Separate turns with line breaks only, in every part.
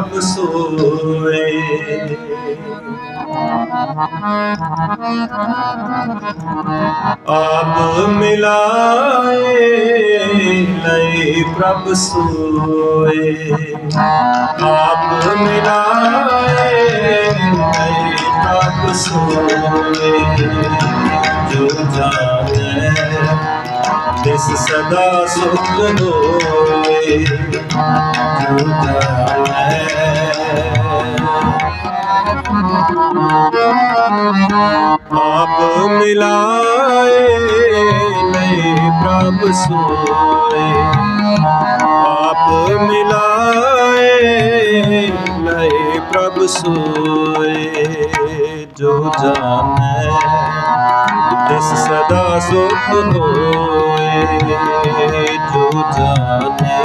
ਪ੍ਰਭ ਸੋਏ। ਆਪ ਮਿਲਾਏ ਲਈ ਪ੍ਰਭ ਸੋਏ। ਆਪ ਮਿਲਾਏ ਲਈ ਪ੍ਰਭ ਸੋਏ। ਜੋ ਜਾਣੇ ਤਿਸ ਸਦਾ ਸੁਖ ਹੋਏ ਜੋ ਜਾਣੇ ਆਪ ਮਿਲਾਏ ਲਈ ਪ੍ਰਭ ਸੋਏ। ਆਪ ਮਿਲਾਏ ਲਈ ਪ੍ਰਭ ਸੋਏ। ਜੋ ਜਾਣੈ ਤਿਸ ਸਦਾ ਸੁਖ ਹੋਏ, ਜੋ ਜਾਣੈ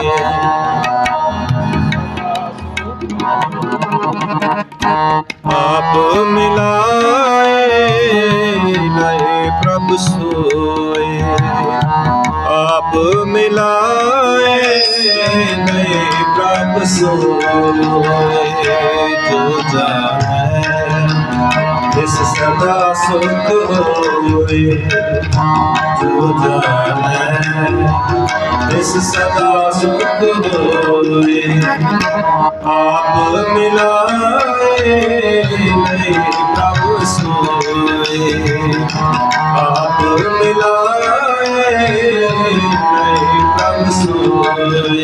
ਆਪ ਮਿਲਾਏ, ਲਏ ਪ੍ਰਭ ਸੋਏ। ਆਪ ਮਿਲਾਏ, ਲਏ ਪ੍ਰਭ ਸੋਏ, ਜੋ ਜਾਣੈ ਇਸ ਸਦਾ ਸੁਖ ਹੋਏ ਜੋ ਜਾਣੈ। ਇਸ ਸਦਾ ਸੁਖ ਹੋਏ, ਆਪ ਮਿਲਾਏ ਨਹੀਂ ਪ੍ਰਭ ਸੋਏ। ਆਪ ਮਿਲਾਏ ਨਹੀਂ ਪ੍ਰਭ ਸੋਏ।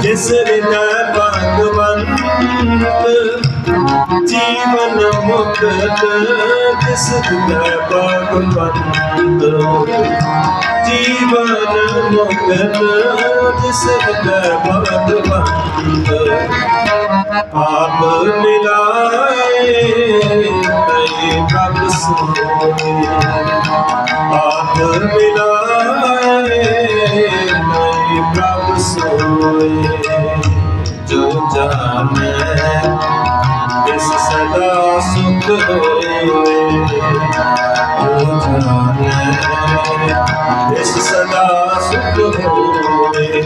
ਜਿਸ ਹਿਰਦੈ ਭਗਵੰਤ ਜੀਵਨ ਮੁਕਤ ਜਿਸ ਹਿਰਦੈ ਭਗਵੰਤ ਜੀਵਨ ਮੁਕਤ ਜਿਸ ਹਿਰਦੈ ਭਗਵੰਤ ਆਪ ਸਦਾ ਸੁਖ ਹੋਏ ਇਸ ਸਦਾ ਸੁਖ ਹੋਏ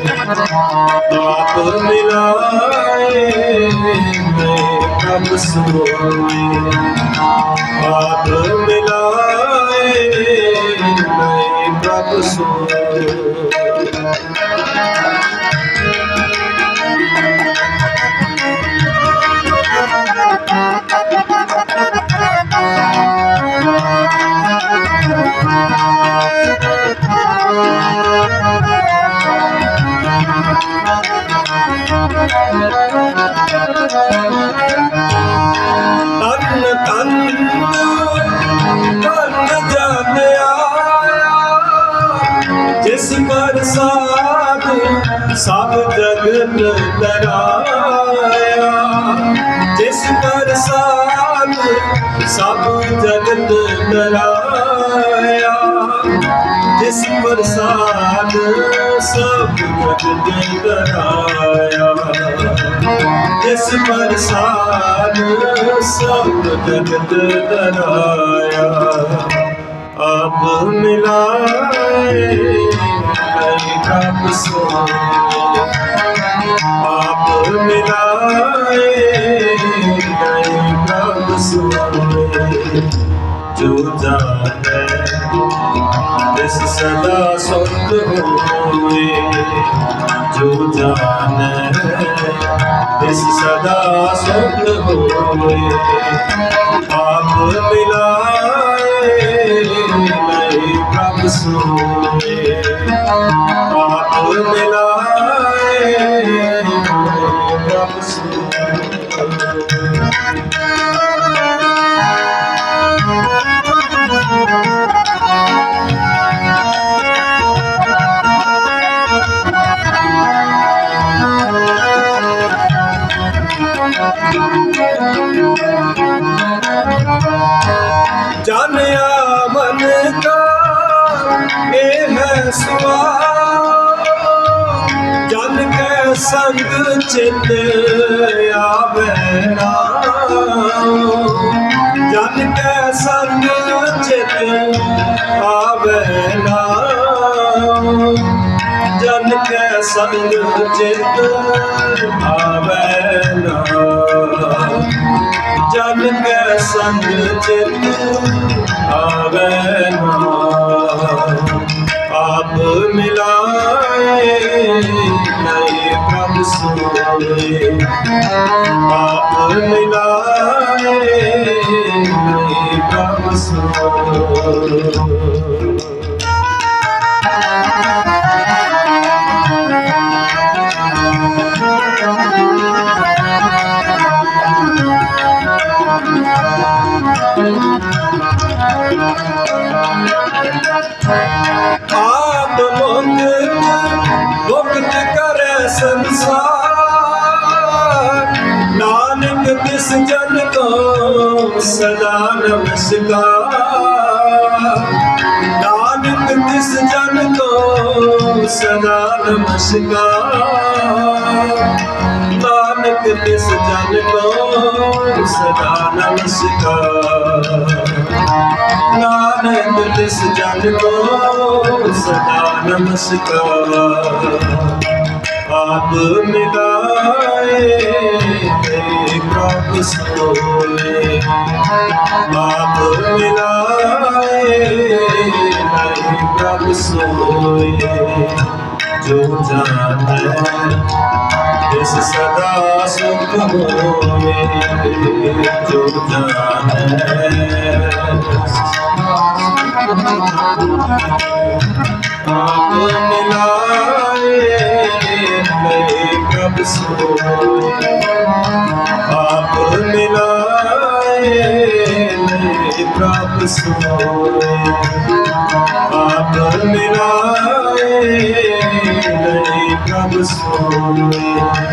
ਆਪ ਮਿਲਾਏ ਮੈਂ ਪ੍ਰਭ ਸੋਏ। ਆਪ ਮਿਲਾਏ ਮੈਂ ਪ੍ਰਭ ਸੋਏ। ਤਨ ਤਨ ਤਨ ਜਿਸ ਪਰ ਸਾਧ ਸਭ ਜਗਤ ਤਰਾਇਆ ਜਿਸ ਪਰ ਸਾਧ ਸਭ ਜਗਤ ਤਰਾਇਆ ਜਿਸ ਪ੍ਰਸਾਦ ਸਭ ਜਗਤ ਤਰਾਇਆ ਜਿਸ ਪ੍ਰਸਾਦ ਸਭ ਜਗਤ ਤਰਾਇਆ ਆਪ ਮਿਲਾਏ ਨਹੀਂ ਪ੍ਰਭ ਸੋਏ ਤਿਸ ਸਦਾ ਸੁਖ ਹੋਏ ਜੋ ਜਾਣੈ। ਤਿਸ ਸਦਾ ਸੁਖ ਹੋਏ ਆਪ ਮਿਲਾਏ, ਨਹੀਂ ਪ੍ਰਭ ਸੋਏ। ਇਹ ਹੈ ਸਵਾਲ ਜਨ ਕੇ ਸੰਗ ਚਿਤ ਆਵੇ ਨਾ ਜਨ ਕੇ ਸੰਗ ਚਿਤ ਆਵੇ ਨਾ ਜਨ ਕੇ ਸੰਗ ਚਿਤ ਆਵੇ ਨਾ ਜਨ ਕੈ ਸੰਗ ਚਿਤ ਆਵੈ ਨਹੀਂ ਪ੍ਰਭ ਸੋਏ ਆਪ ਮਿਲਾਏ ਨਹੀਂ ਪ੍ਰਭ ਸੋਏ ਸੰਸਾਰ। ਨਾਨਕ ਤਿਸ ਜਨ ਕੋ ਸਦਾ ਨਮਸਕਾਰ। ਨਾਨਕ ਤਿਸ ਜਨ ਕੋ ਸਦਾ ਨਮਸਕਾਰ। ਨਾਨਕ ਤਿਸ ਜਨ ਕੋ ਸਦਾ ਨਮਸਕਾਰ। ਨਾਨਕ ਤਿਸ ਜਨ ਕੋ ਸਦਾ ਨਮਸਕਾਰ। ਆਪ ਮਿਲਾਏ ਤੇ ਪ੍ਰਭ ਸੋਏ ਆਪ ਮਿਲਾਏ ਨਹੀਂ ਪ੍ਰਭ ਸੋਏ ਜੋ ਜਾਣੈ, ਇਸ ਸਦਾ ਸੁਖ ਹੋਏ। ਜੋ ਜਾਣੈ ਆਪ ਮਿਲਾਏ ਮੇਰੇ ਪ੍ਰਭ ਸੋਏ ਆਪ ਮਿਲਾਏ ਮੇਰੇ ਪ੍ਰਭ ਸੋਏ ਆਪ ਮਿਲਾਏ ਮੇਰੇ ਪ੍ਰਭ ਸੋਏ